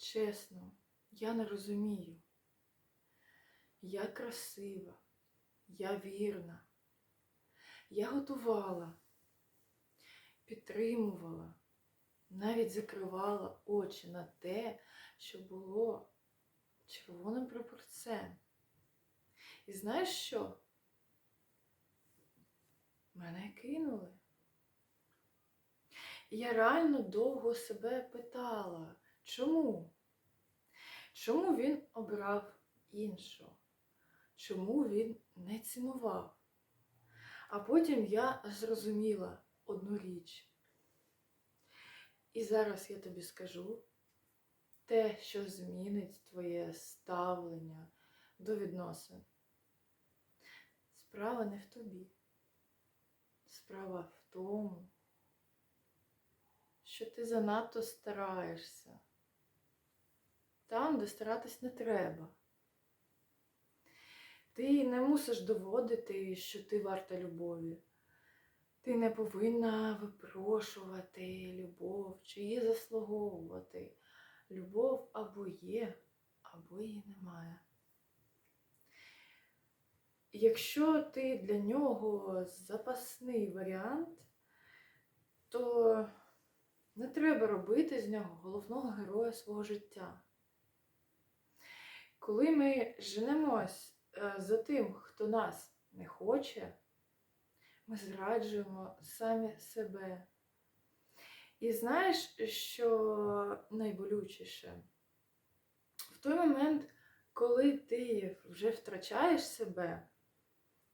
Чесно, я не розумію. Я красива, я вірна. Я готувала, підтримувала, навіть закривала очі на те, що було червоним прапорцем. І знаєш що? Мене кинули. І я реально довго себе питала, чому? Чому він обрав іншого? Чому він не цінував? А потім я зрозуміла одну річ. І зараз я тобі скажу те, що змінить твоє ставлення до відносин. Справа не в тобі. Справа в тому, що ти занадто стараєшся. Там, де старатись не треба. Ти не мусиш доводити, що ти варта любові. Ти не повинна випрошувати любов чи її заслуговувати. Любов або є, або її немає. Якщо ти для нього запасний варіант, то не треба робити з нього головного героя свого життя. Коли ми женемось е, за тим, хто нас не хоче, ми зраджуємо самі себе. І знаєш, що найболючіше? В той момент, коли ти вже втрачаєш себе,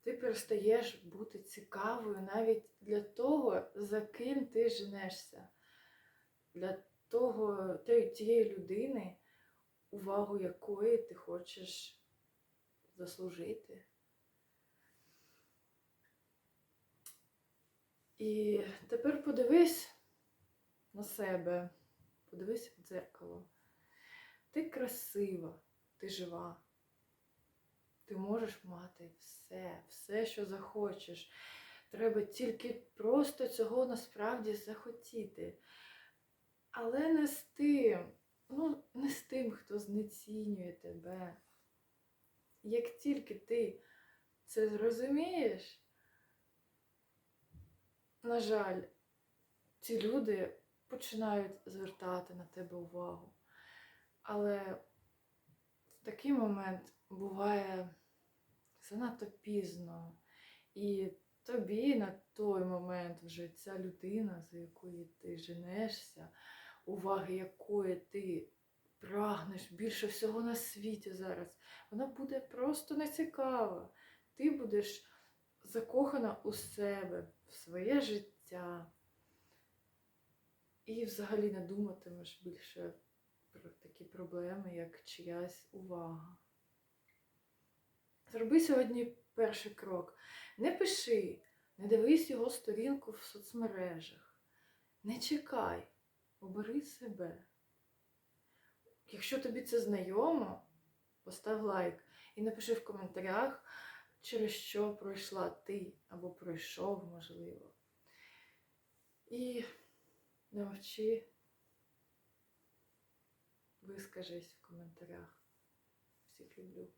ти перестаєш бути цікавою навіть для того, за ким ти женешся, для того, тієї людини, увагу якої ти хочеш заслужити. І тепер подивись на себе, подивись в дзеркало. Ти красива, ти жива. Ти можеш мати все, все, що захочеш. Треба тільки просто цього насправді захотіти. Але не з тим, ну, не з тим, хто знецінює тебе. Як тільки ти це зрозумієш, на жаль, ці люди починають звертати на тебе увагу. Але в такий момент буває занадто пізно. І тобі на той момент вже ця людина, за якою ти женешся, уваги якої ти прагнеш більше всього на світі зараз, вона буде просто нецікава. Ти будеш закохана у себе, в своє життя. І взагалі не думатимеш більше про такі проблеми, як чиясь увага. Зроби сьогодні перший крок. Не пиши, не дивись його сторінку в соцмережах. Не чекай, обери себе. Якщо тобі це знайомо, постав лайк і напиши в коментарях, через що пройшла ти або пройшов, можливо. І не мовчи, вискажись в коментарях. Всіх люблю.